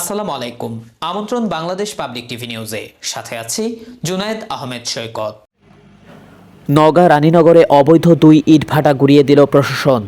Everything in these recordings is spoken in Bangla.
আসসালামু আলাইকুম। আমন্ত্রণ বাংলাদেশ পাবলিক টিভি নিউজে। সাথে আছি জুনায়েদ আহমেদ সৈকত। নওগাঁ রানীনগরে অবৈধ দুই ইট ভাটা গুড়িয়ে দিল প্রশাসন।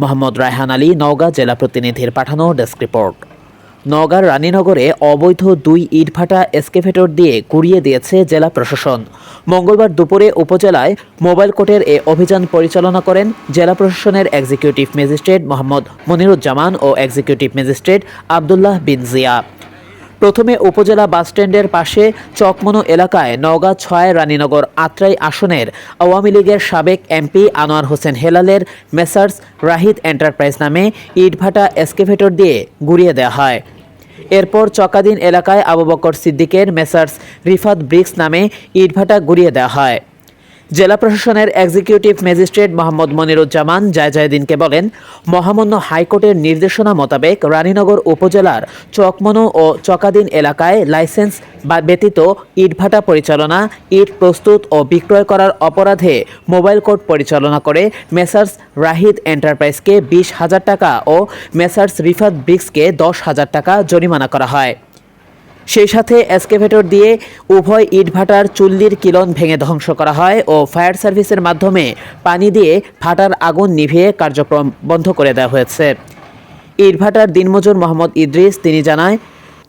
মোহাম্মদ রায়হান আলী নওগাঁ জেলা প্রতিনিধির পাঠানো ডেস্ক রিপোর্ট। নওগাঁর রানীনগরে অবৈধ দুই ইটভাটা এসকেভেটর দিয়ে কুড়িয়ে দিয়েছে জেলা প্রশাসন। মঙ্গলবার দুপুরে উপজেলায় মোবাইল কোর্টের এ অভিযান পরিচালনা করেন জেলা প্রশাসনের এক্সিকিউটিভ ম্যাজিস্ট্রেট মোহাম্মদ মনিরুজ্জামান ও এক্সিকিউটিভ ম্যাজিস্ট্রেট আবদুল্লাহ বিন জিয়া। প্রথমে উপজেলা বাসস্ট্যান্ডের পাশে চকমনু এলাকায় নওগাঁ ছয় রানীনগর আত্রাই আসনের আওয়ামী লীগের সাবেক এমপি আনোয়ার হোসেন হেলালের মেসার্স রাহিদ এন্টারপ্রাইজ নামে ইটভাটা এসকেভেটর দিয়ে গুড়িয়ে দেওয়া হয়। এরপর চকাদিন এলাকায় আবু বকর সিদ্দিকের মেসার্স রিফাত ব্রিক্স নামে ইটভাটা গুড়িয়ে দেওয়া হয়। জেলা প্রশাসনের এক্সিকিউটিভ ম্যাজিস্ট্রেট মোহাম্মদ মনিরুজ্জামান জায়জায়দিনকে বলেন, মহামান্য হাইকোর্টের নির্দেশনা মোতাবেক রানীনগর উপজেলার চকমনো ও চকাদিন এলাকায় লাইসেন্স বা ব্যতীত ইটভাটা পরিচালনা, ইট প্রস্তুত ও বিক্রয় করার অপরাধে মোবাইল কোর্ট পরিচালনা করে মেসার্স রাহিদ এন্টারপ্রাইজকে বিশ হাজার টাকা ও মেসার্স রিফাত ব্রিক্সকে দশ হাজার টাকা জরিমানা করা হয়। সেই সাথে এসকেভেটর দিয়ে উভয় ইটভাটার চুল্লির কিলন ভেঙে ধ্বংস করা হয় ও ফায়ার সার্ভিসের মাধ্যমে পানি দিয়ে ভাটার আগুন নিভিয়ে কার্যক্রম বন্ধ করে দেওয়া হয়েছে। ইটভাটার দিনমজুর মোহাম্মদ ইদ্রিস, তিনি জানায়,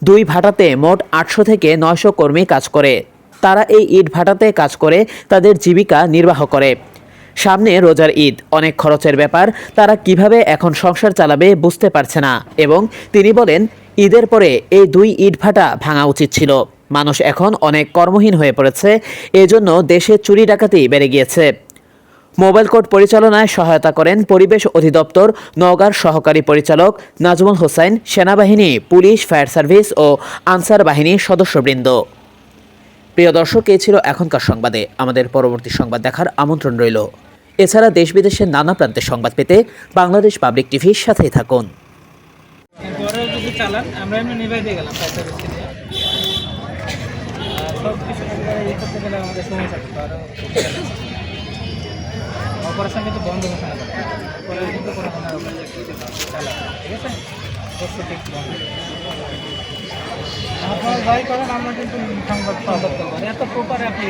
দুই ভাটাতে মোট আটশো থেকে নয়শো কর্মী কাজ করে। তারা এই ইট ভাটাতে কাজ করে, তাদের জীবিকা নির্বাহ করে। সামনে রোজার ঈদ, অনেক খরচের ব্যাপার, তারা কীভাবে এখন সংসার চালাবে বুঝতে পারছে না এবং তিনি বলেন ঈদের পরে এই দুই ইট ভাটা ভাঙা উচিত ছিল। মানুষ এখন অনেক কর্মহীন হয়ে পড়েছে, এজন্য দেশে চুরি ডাকাতি বেড়ে গিয়েছে। মোবাইল কোর্ট পরিচালনায় সহায়তা করেন পরিবেশ অধিদপ্তর, নওগাঁর সহকারী পরিচালক নাজমুল হোসাইন সেনাবাহিনী, পুলিশ, ফায়ার সার্ভিস ও আনসার বাহিনীর সদস্যবৃন্দ। প্রিয় দর্শক এই ছিল এখনকার সংবাদে। আমাদের পরবর্তী সংবাদ দেখার আমন্ত্রণ রইল। এছাড়া দেশ বিদেশের নানা প্রান্তের সংবাদ পেতে বাংলাদেশ পাবলিক টিভির সাথেই থাকুন। পরে চালান আমরা এমনি নিভাই দিয়ে গেলাম ফায়ার সার্ভিসকে নিয়ে। সব কিছু ইয়ে করতে গেলে আমাদের সময় থাকবে আর অপারেশন কিন্তু বন্ধ হচ্ছে না পরে কিন্তু কোনো কোনো চালান ঠিক আছে? প্রস্তুতি একটু বন্ধ। আপনার যাই করেন আমরা কিন্তু সংবাদ সংবাদ করব। এত প্রকারে আপনি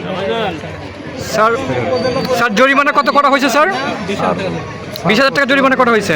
স্যার স্যার জরিমানা কত করা হয়েছে স্যার। বিশ হাজার টাকা। জরিমানা করা হয়েছে?